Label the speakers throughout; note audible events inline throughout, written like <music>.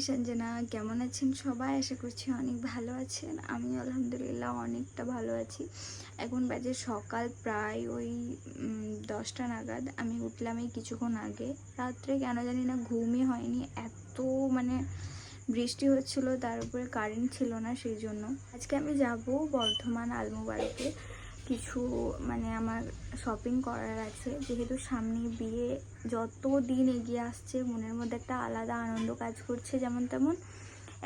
Speaker 1: সঞ্জনা। কেমন আছেন সবাই? আশা করছি অনেক ভালো আছেন। আমি আলহামদুলিল্লাহ অনেকটা ভালো আছি। এখন বাজে সকাল প্রায় ওই দশটা নাগাদ। আমি উঠলাম এই কিছুক্ষণ আগে। রাত্রে কেন জানি না ঘুমই হয়নি। এত মানে বৃষ্টি হচ্ছিল, তার উপরে কারেন্ট ছিল না, সেই জন্য। আজকে আমি যাব বর্ধমান আলমোবাড়িতে। কিছু মানে আমার শপিং করার আছে। যেহেতু সামনে বিয়ে যত দিন এগিয়ে আসছে, মনের মধ্যে একটা আলাদা আনন্দ কাজ করছে যেমন তেমন।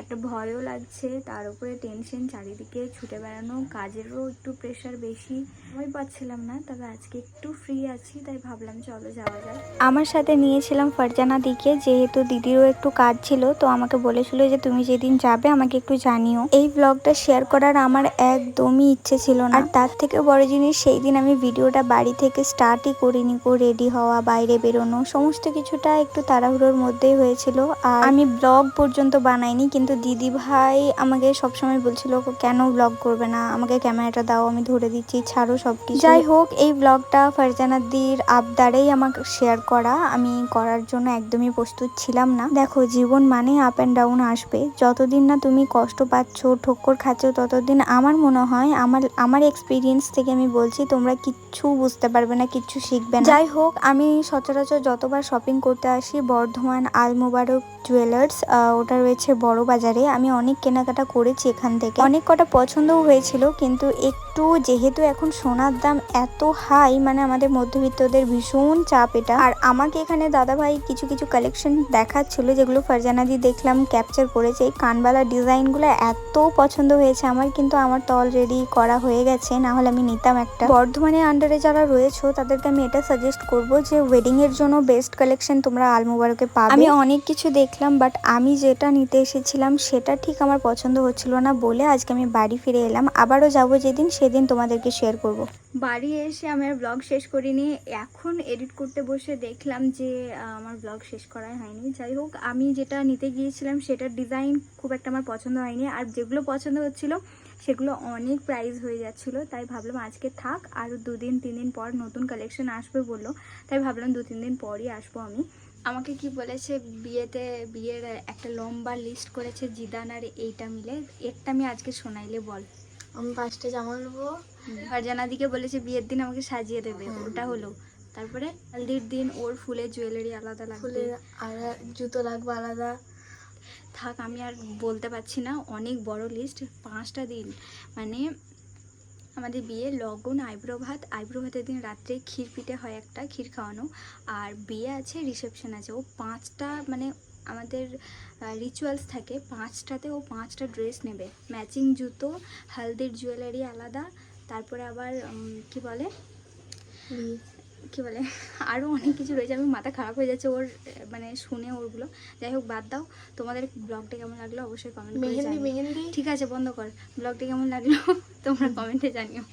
Speaker 1: একটা ভয়ও লাগছে। তার উপরে টেনশন চারিদিকে ছুটে বেড়ানো। কাজেরও একটু প্রেশার বেশি। সময় পাচ্ছিলাম না, তবে আজকে একটু ফ্রি আছি, তাই ভাবলাম চলো যাওয়া যায়
Speaker 2: আমার সাথে নিয়েছিলাম ফারজানা দিকে, যেহেতু দিদিরও একটু কাজ ছিল, তো আমাকে বলেছিল যে তুমি যেদিন যাবে আমাকে একটু জানিও। এই ব্লগটা শেয়ার করার আমার একদমই ইচ্ছে ছিল না। আর তার থেকে বড় জিনিস সেই দিন আমি ভিডিওটা বাড়ি থেকে স্টার্টই করিনি কো রেডি হওয়া, বাইরে বেরোনো। সমস্ত কিছুটা একটু তাড়াহুড়োর মধ্যেই হয়েছিল। আর আমি ব্লগ পর্যন্ত বানাইনি, কিন্তু দিদি ভাই আমাকে সবসময় বলছিল কেন ব্লগ করবে না? আমাকে ক্যামেরাটা দাও আমি ধরে দিচ্ছি ছাড়ো সব কিছু যাই হোক এই ব্লগটা ফারজানাদির আবদারেই আমাকে শেয়ার করা। আমি করার জন্য একদমই প্রস্তুত ছিলাম না। দেখো জীবন মানে আপ অ্যান্ড ডাউন আসবে। যতদিন না তুমি কষ্ট পাচ্ছ ঠক্কর খাচ্ছ ততদিন আমার মনে হয় আমার আমার এক্সপিরিয়েন্স থেকে আমি বলছি তোমরা কিচ্ছু বুঝতে পারবে না কিচ্ছু শিখবে না। যাই হোক আমি সচরাচর যতবার শপিং করতে আসি বর্ধমান আল মোবারক জুয়েলার্স ওটা রয়েছে বড় বাজারে। আমি অনেক কেনাকাটা করেছি এখান থেকে। অনেক কটা পছন্দও হয়েছিল, কিন্তু একটু যেহেতু এখন সোনার দাম এত হাই মানে আমাদের মধ্যবিত্তদের ভীষণ চাপ এটা। আর আমাকে এখানে দাদাভাই কিছু কিছু কালেকশন দেখাচ্ছিল, যেগুলো ফারজানাদি দেখলাম ক্যাপচার করেছে। এই কানবালা ডিজাইনগুলো এত পছন্দ হয়েছে আমার, কিন্তু আমার তো অলরেডি করা হয়ে গেছে, না হলে আমি নিতাম একটা। বর্ধমানের আন্ডারে যারা রয়েছে, তাদেরকে আমি এটা সাজেস্ট করব যে ওয়েডিং এর জন্য বেস্ট কালেকশন তোমরা আলমোবারকে পাবে। আমি অনেক কিছু দেখলাম বাট আমি যেটা নিতে এসেছিলাম, সেটা ঠিক আমার পছন্দ হচ্ছিল না বলে আজকে আমি বাড়ি ফিরে এলাম। আবারও যাব যেদিন সেদিন তোমাদেরকে শেয়ার করব।
Speaker 1: বাড়ি এসে আমি আর ব্লগ শেষ করিনি। এখন এডিট করতে বসে দেখলাম যে আমার ব্লগ শেষ করাই হয়নি। যাই হোক, আমি যেটা নিতে গিয়েছিলাম সেটার ডিজাইন খুব একটা আমার পছন্দ হয়নি। আর যেগুলো পছন্দ হচ্ছিল, সেগুলো অনেক প্রাইস হয়ে যাচ্ছিল। তাই ভাবলাম আজকে থাক আর দুদিন তিন দিন পর নতুন কালেকশন আসবে বলল। তাই ভাবলাম দু তিন দিন পরই আসব আমি। আমাকে কি বলেছে, বিয়েতে, বিয়ের একটা লম্বা লিস্ট করেছে জিদান আর এইটা মিলে। এরটা আমি আজকে শোনাইলে বল।
Speaker 3: আমি পাঁচটা জামা নেব।
Speaker 1: ফারজানা দিকে বলেছে বিয়ের দিন আমাকে সাজিয়ে দেবে
Speaker 3: হ্যাঁ।
Speaker 1: ওটা হলো। তারপরে হলদির দিন ওর ফুলের জুয়েলারি আলাদা লাগবে।
Speaker 3: ফুলের আর জুতো লাগবে আলাদা।
Speaker 1: থাক আমি আর বলতে পারছি না অনেক বড় লিস্ট পাঁচটা দিন। মানে আমাদের বিয়ে লগন আইব্রো ভাত। আইব্রো ভাতের দিন রাত্রে ক্ষীর পিঠে হয় একটা ক্ষীর খাওয়ানো। আর বিয়ে আছে রিসেপশন আছে। ও পাঁচটা মানে আমাদের রিচুয়ালস থাকে পাঁচটাতে ও পাঁচটা ড্রেস নেবে। ম্যাচিং জুতো হালদির জুয়েলারি আলাদা তারপরে আবার কি বলে? কি বলে? <laughs> আরও অনেক কিছু রয়েছে আমি মাথা খারাপ হয়ে যাচ্ছে ওর মানে শুনে ওরগুলো। যাই হোক বাদ দাও। তোমাদের ব্লগটা কেমন লাগল অবশ্যই কমেন্ট করে ঠিক আছে বন্ধ কর। ব্লগটা কেমন লাগল? <laughs> তোমরা কমেন্টে জানিও।